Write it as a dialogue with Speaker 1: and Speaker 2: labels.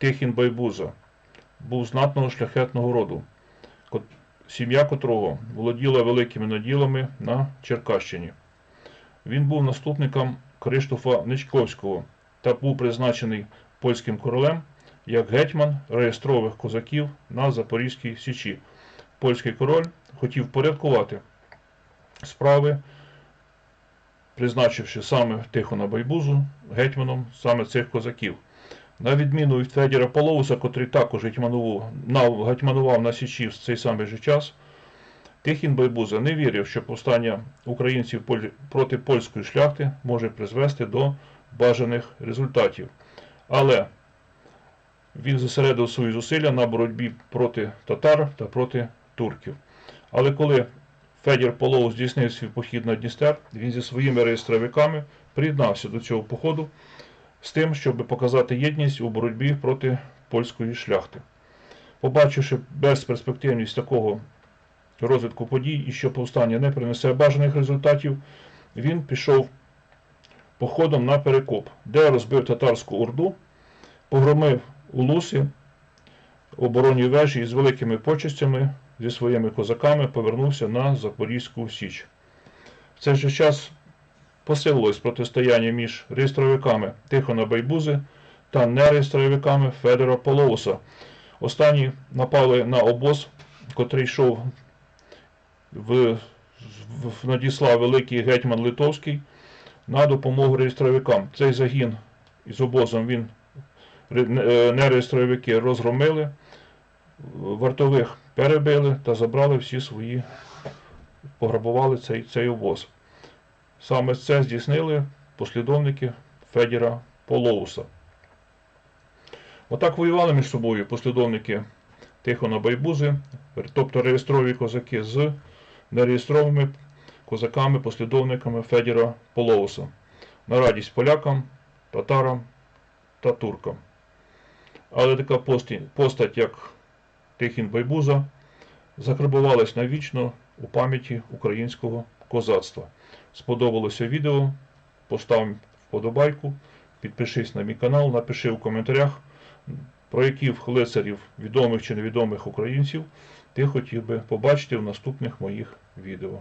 Speaker 1: Тихін Байбуза був знатного шляхетного роду, сім'я котрого володіла великими наділами на Черкащині. Він був наступником Криштофа Ничковського та був призначений польським королем як гетьман реєстрових козаків на Запорізькій Січі. Польський король хотів порядкувати справи, призначивши саме Тихона Байбузу гетьманом саме цих козаків. На відміну від Федіра Полоуса, котрий також гетьманував, на- Січі в цей самий же час, Тихін Байбуза не вірив, що повстання українців проти польської шляхти може призвести до бажаних результатів. Але він зосередив свої зусилля на боротьбі проти татар та проти турків. Але коли Федір Полоус здійснив свій похід на Дністер, він зі своїми реєстровиками приєднався до цього походу з тим, щоб показати єдність у боротьбі проти польської шляхти. Побачивши безперспективність такого розвитку подій і що повстання не принесе бажаних результатів, він пішов походом на Перекоп, де розбив татарську орду, погромив улуси, оборонні вежі і з великими почестями зі своїми козаками повернувся на Запорізьку Січ. В цей же час посилилось протистояння між реєстровиками Тихона Байбузи та нереєстровиками Федора Полоуса. Останні напали на обоз, котрий йшов в, в надіслав великий гетьман Литовський на допомогу реєстровикам. Цей загін із обозом він е, нереєстровики розгромили, вартових перебили та забрали всі свої, пограбували цей, цей обоз. Саме це здійснили послідовники Федіра Полоуса. Отак воювали між собою послідовники Тихона Байбузи, тобто реєстрові козаки з нереєстровими козаками, послідовниками Федіра Полоуса. На радість полякам, татарам та туркам. Але така постать, як Тихін Байбуза, закарбувалась навічно у пам'яті українського козацтва. Сподобалося відео, постав вподобайку, підпишись на мій канал, напиши в коментарях, про яких лицарів, відомих чи невідомих українців, ти хотів би побачити в наступних моїх відео.